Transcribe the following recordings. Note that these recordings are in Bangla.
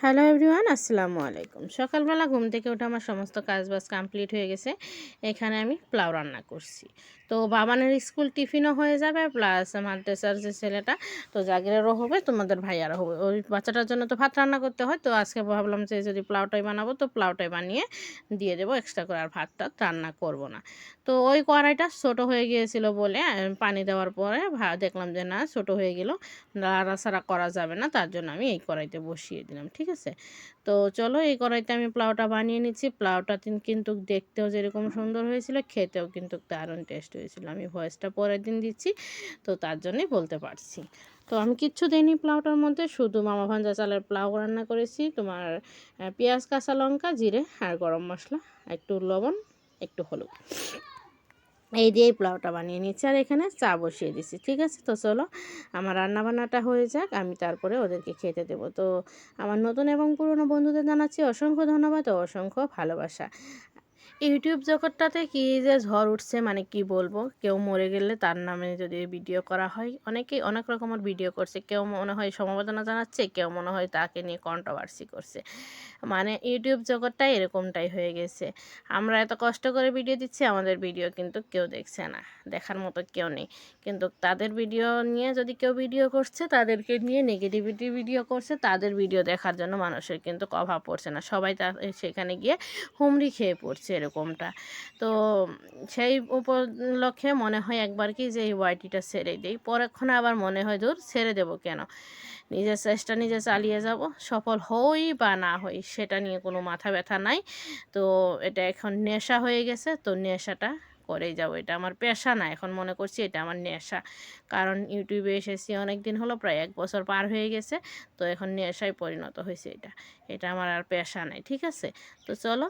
হ্যালো এভরিওয়ান আসসালামু আলাইকুম। সকালবেলা ঘুম থেকে উঠে আমার সমস্ত কাজ বাজ কমপ্লিট হয়ে গেছে। এখানে আমি পোলাও রান্না করছি। তো বাবানের স্কুল টিফিনও হয়ে যাবে প্লাস মাদ্রাসার যে ছেলেটা, তো জাগিরেরও হবে, তোমাদের ভাইয়ারও হবে। ওই বাচ্চাটার জন্য তো ভাত রান্না করতে হয়, তো আজকে ভাবলাম যে যদি পোলাওটাই বানাবো, তো পোলাওটাই বানিয়ে দিয়ে দেবো এক্সট্রা করে, আর ভাতটা রান্না করব না। তো ওই কড়াইটা ছোটো হয়ে গিয়েছিল বলে পানি দেওয়ার পরে ভা- দেখলাম যে না, ছোটো হয়ে গেল, নাড়াচাড়া করা যাবে না, তার জন্য আমি এই কড়াইতে বসিয়ে দিলাম, ঠিক আছে? তো চলো এই কড়াইতে আমি পোলাওটা বানিয়ে নিচ্ছি। পোলাওটা কিন্তু দেখতেও যেরকম সুন্দর হয়েছিল, খেতেও কিন্তু দারুণ টেস্ট হয়েছিল। আমি ভয়েসটা পরের দিন দিচ্ছি, তো তার জন্যই বলতে পারছি। তো আমি কিচ্ছু দিইনি পোলাওটার মধ্যে, শুধু মামা ভাঞ্জা চালের পোলাও রান্না করেছি। তোমার পেঁয়াজ, কাঁচা লঙ্কা, জিরে আর গরম মশলা, একটু লবণ, একটু হলুদ। এই দিয়েই পোলাওটা বানিয়ে নিচ্ছি। আর এখানে চা বসিয়ে দিচ্ছি ঠিক আছে? তো চলো, আমার রান্নাবান্নাটা হয়ে যাক, আমি তারপরে ওদেরকে খেতে দেবো। তো আমার নতুন এবং পুরনো বন্ধুদের জানাচ্ছি অসংখ্য ধন্যবাদ ও অসংখ্য ভালোবাসা। ইউটিউব জগৎটাতে কি যে ঝড় উঠছে মানে কি বলব? কেউ মরে গেলে তার নামে যদি ভিডিও করা হয়, অনেকেই অনেক রকমের ভিডিও করছে। কেউ মনে হয় সমবেদনা জানাচ্ছে, কেউ মনে হয় তাকে নিয়ে কন্ট্রোভার্সি করছে। মানে ইউটিউব জগৎটাই এরকমটাই হয়ে গেছে। আমরা এত কষ্ট করে ভিডিও দিচ্ছি, আমাদের ভিডিও কিন্তু কেউ দেখছে না। দেখার মতো কেউ নেই। কিন্তু তাদের ভিডিও নিয়ে যদি কেউ ভিডিও করছে, তাদেরকে নিয়ে নেগেটিভিটি ভিডিও করছে, তাদের ভিডিও দেখার জন্য মানুষের কিন্তু অভাব পড়ছে না। সবাই তা সেখানে গিয়ে হুমড়ি খেয়ে পড়ছে এরকমটা। তো সেই উপলক্ষে মনে হয় একবার কি যে এই ওয়াইটিটা ছেড়ে দিই। পরেক্ষণ আবার মনে হয় দূর ছেড়ে দেবো কেন? নিজের চেষ্টা নিজে চালিয়ে যাব, সফল হই বা না হই, সেটা নিয়ে কোনো মাথা ব্যথা নাই। তো এটা এখন নেশা হয়ে গেছে, তো নেশাটা করেই যাব। এটা আমার পেশা না, এখন মনে করছি এটা আমার নেশা। কারণ ইউটিউবে এসেছি অনেক দিন হলো, প্রায় এক বছর পার হয়ে গেছে, তো এখন নেশায় পরিণত হয়েছে এটা। এটা আমার আর পেশা নাই, ঠিক আছে? তো চলো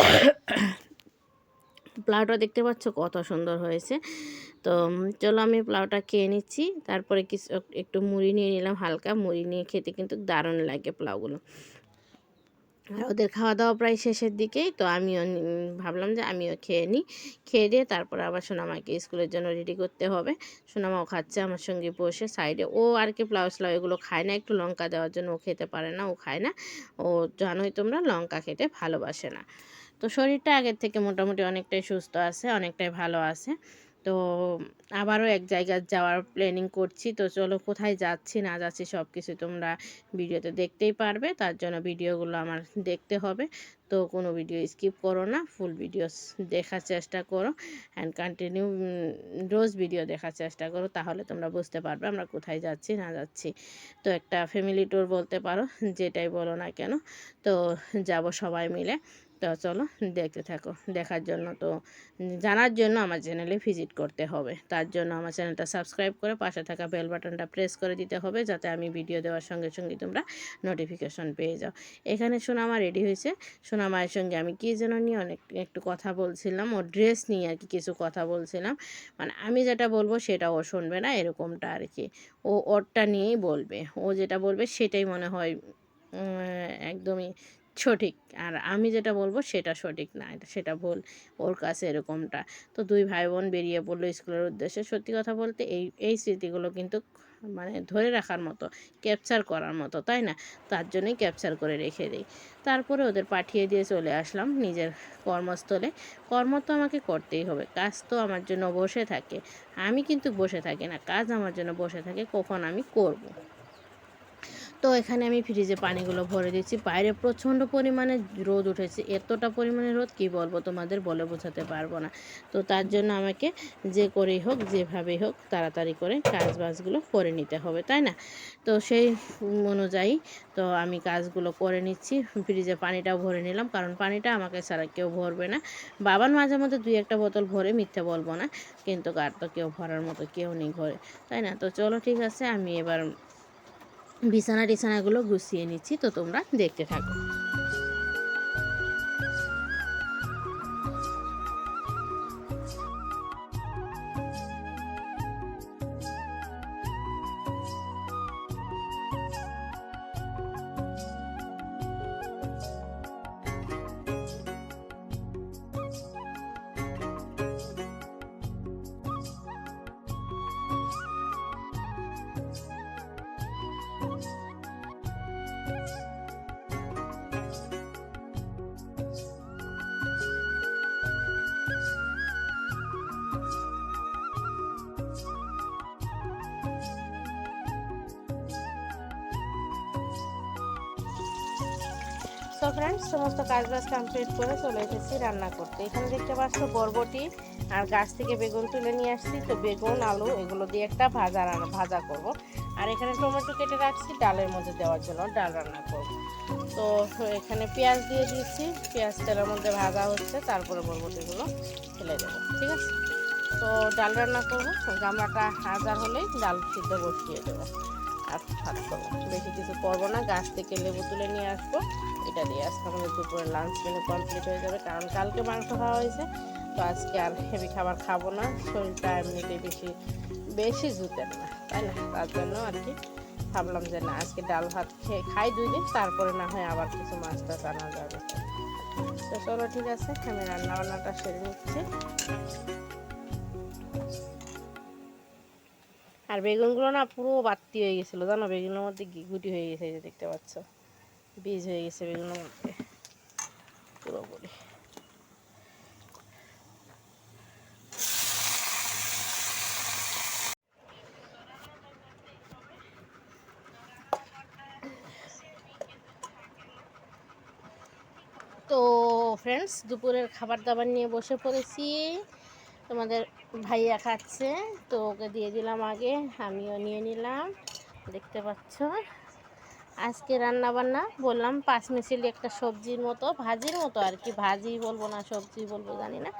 পোলাওটা দেখতে পাচ্ছ কত সুন্দর হয়েছে। তো চলো আমি প্লাউটা খেয়ে নিচ্ছি। তারপরে কিছু, একটু মুড়ি নিয়ে নিলাম, হালকা মুড়ি নিয়ে খেতে কিন্তু দারুণ লাগে পোলাওগুলো আর ওদের খাওয়া দাওয়া প্রায় শেষের দিকেই, তো আমিও ভাবলাম যে আমিও খেয়ে নিই। খেয়ে দিয়ে তারপর আবার সোনামাকে স্কুলের জন্য রেডি করতে হবে। সোনামাও খাচ্ছে আমার সঙ্গে বসে সাইডে ও আর কি প্লাউ স্লাউ এগুলো খায় না। একটু লঙ্কা দেওয়ার জন্য ও খেতে পারে না, ও খায় না। ও জানোই তোমরা, লঙ্কা খেতে ভালোবাসে না। তো শরীরটা আগের থেকে মোটামুটি অনেকটাই সুস্থ আছে, অনেকটাই ভালো আছে। তো আবারও এক জায়গায় যাওয়ার প্ল্যানিং করছি। তো চলো কোথায় যাচ্ছি, না যাচ্ছি সব কিছু তোমরা ভিডিওতে দেখতেই পারবে। তার জন্য ভিডিওগুলো আমার দেখতে হবে। তো কোনো ভিডিও স্কিপ করো না ফুল ভিডিও দেখার চেষ্টা করো অ্যান্ড কন্টিনিউ রোজ ভিডিও দেখার চেষ্টা করো। তাহলে তোমরা বুঝতে পারবে আমরা কোথায় যাচ্ছি, না যাচ্ছি। তো একটা ফ্যামিলি ট্যুর বলতে পারো, যেটাই বলো না কেন। তো যাব সবাই মিলে। তো চলো দেখতে থাকো, দেখার জন্য। তো জানার জন্য আমার চ্যানেলে ভিজিট করতে হবে। তার জন্য আমার চ্যানেলটা সাবস্ক্রাইব করে পাশে থাকা বেল বাটনটা প্রেস করে দিতে হবে যাতে আমি ভিডিও দেওয়ার সঙ্গে সঙ্গে তোমরা নোটিফিকেশন পেয়ে যাও। এখানে সোনামা রেডি হয়েছে। সোনামায়ের সঙ্গে আমি কী যেন নিয়ে অনেক একটু কথা বলছিলাম ও ড্রেস নিয়ে আর কি কিছু কথা বলছিলাম। মানে আমি যেটা বলব সেটা ও শুনবে না, এরকমটা আর কি। ও ওরটা নিয়েই বলবে। ও যেটা বলবে সেটাই মনে হয় একদমই সঠিক। আর আমি যেটা বলব সেটা সঠিক না সেটা ভুল। ওর কাছে এরকমটা। তো দুই ভাই বোন বেরিয়ে পড়ল স্কুলের উদ্দেশ্যে। সত্যি কথা বলতে এই এই স্মৃতিগুলো কিন্তু মানে ধরে রাখার মতো ক্যাপচার করার মতো, তাই না? তার জন্যই ক্যাপচার করে রেখে দিই। তারপরে ওদের পাঠিয়ে দিয়ে চলে আসলাম নিজের কর্মস্থলে। কর্ম তো আমাকে করতেই হবে, কাজ তো আমার জন্য বসে থাকে। আমি কিন্তু বসে থাকি না, কাজ আমার জন্য বসে থাকে, কখন আমি করব। তো এখানে আমি ফ্রিজে পানিগুলো ভরে দিচ্ছি বাইরে প্রচণ্ড পরিমাণে রোদ উঠেছে। এতটা পরিমাণে রোদ কি বলব? তোমাদের বলে বোঝাতে পারব না। তো তার জন্য আমাকে যে করেই হোক, যেভাবেই হোক, তাড়াতাড়ি করে কাজ বাজগুলো করে নিতে হবে, তাই না? তো সেই অনুযায়ী তো আমি কাজগুলো করে নিচ্ছি। ফ্রিজে পানিটাও ভরে নিলাম, কারণ পানিটা আমাকে ছাড়া কেউ ভরবে না। বাবার মাঝে মধ্যে দুই একটা বোতল ভরে মিথ্যে বলব না, কিন্তু কার তো কেউ ভরার মতো কেউ নেই ঘরে, তাই না? তো চলো ঠিক আছে, আমি এবার বিছানা টিছানাগুলো গুছিয়ে নিচ্ছি তো তোমরা দেখতে থাকো। সো ফ্রেন্ডস সমস্ত কাজ বাজ কমপ্লিট করে চলে এসেছি রান্না করতে। এখানে দেখতে পাচ্ছ বরবটি আর গাছ থেকে বেগুন তুলে নিয়ে আসছি। তো বেগুন, আলু এগুলো দিয়ে একটা ভাজা রান্না, ভাজা করব। আর এখানে টমেটো কেটে রাখছি, ডালের মধ্যে দেওয়ার জন্য ডাল রান্না করব। তো এখানে পেঁয়াজ দিয়ে দিয়েছি পেঁয়াজ তেলের মধ্যে ভাজা হচ্ছে, তারপরে বরবটিগুলো ফেলে দেবো, ঠিক আছে? তো ডাল রান্না করব। গামলাটা হাজার হলেই ডাল সিদ্ধ বসিয়ে দেবো। আর ভাত করব বেশি কিছু করব না, গাছ থেকে লেবু তুলে নিয়ে আসব। এটা দিয়ে আজকে আমাদের দুপুরে লাঞ্চ মেনু কমপ্লিট হয়ে যাবে, কারণ কালকে মাংস খাওয়া হয়েছে। তো আজকে আর হেভি খাবার খাব না, শরীরটা এমনিতেই বেশি বেশি জুতেন না, তাই না? তার জন্য আর কি ভাবলাম যে না, আজকে ডাল ভাত খেয়ে খাই দুই দিন, তারপরে না হয় আবার কিছু মাছ টাছ আনা যাবে। তো চলো ঠিক আছে, আমি রান্না বান্নাটা সেরে নিচ্ছি। আর বেগুনগুলো না পুরো বাড়তি হয়ে গেছিল, জানো? বেগুনের মধ্যে গুটি হয়ে গেছে যে দেখতে পাচ্ছ। বীজ হয়ে গেছে বেগুনের মধ্যে, পুরোপুরি। তো ফ্রেন্ডস দুপুরের খাবার দাবার নিয়ে বসে পড়েছি। তোমাদের ভাইয়া খাচ্ছে তো ওকে দিয়ে দিলাম আগে, আমিও নিয়ে নিলাম, দেখতে পাচ্ছ। আজকে রান্না বান্না বললাম পাঁচ মিশিলি একটা সবজির মতো, ভাজির মতো আর কি, ভাজি বলব না, সবজি বলব, জানি না।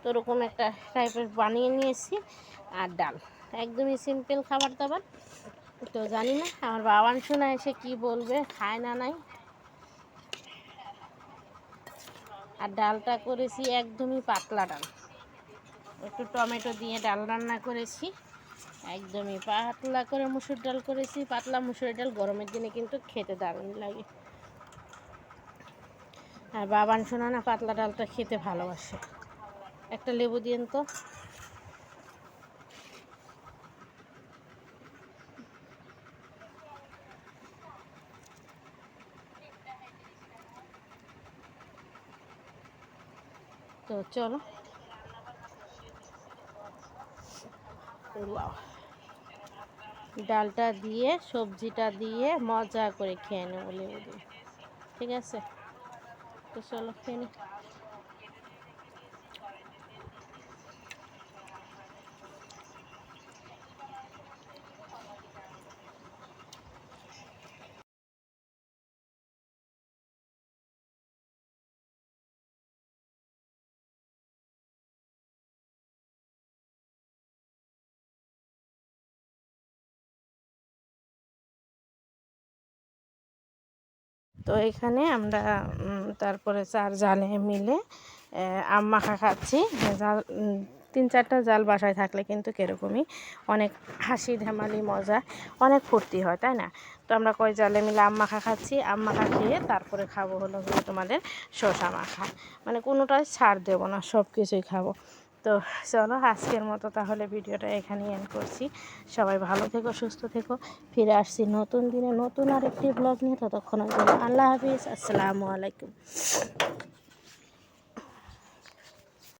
তো ওরকম একটা টাইপের বানিয়ে নিয়েছি, আর ডাল, একদমই সিম্পল খাবার দাবার, তো জানি না, আমার বাবান শোনা এসে কি বলবে, খায় না নাই। আর ডালটা করেছি একদমই পাতলা ডাল। একটু টমেটো দিয়ে ডাল রান্না করেছি। একদমই পাতলা করে মুসুর ডাল করেছি। পাতলা মুসুর ডাল গরমের দিনে কিন্তু খেতে দারুণ লাগে। আর বাবান শোনা না, পাতলা ডালটা খেতে ভালোবাসে। একটা লেবু দিন তো। তো চলো। ডালটা দিয়ে সবজিটা দিয়ে মজা করে খেয়ে নেব ঠিক আছে? তো চলো খেয়ে তো এখানে আমরা তারপরে চার জালে মিলে আম মাখা খাচ্ছি। জাল তিন চারটা জাল বাসায় থাকলে কিন্তু কীরকমই অনেক হাসি ধামালি, মজা, অনেক ফুর্তি হয়, তাই না? তো আমরা কয় জালে মিলে আম মাখা খাচ্ছি। আম মাখা খেয়ে তারপরে খাব হলো তোমাদের শসা মাখা। মানে কোনোটাই ছাড় দেবো না সব কিছুই খাব। তো চলো আজকের মতো তাহলে ভিডিওটা এখানেই এন্ড করছি। সবাই ভালো থেকো, সুস্থ থেকো। ফিরে আসছি নতুন দিনে নতুন আরেকটি ব্লগ নিয়ে। ততক্ষণের জন্য আল্লাহ হাফিজ। আসসালামু আলাইকুম।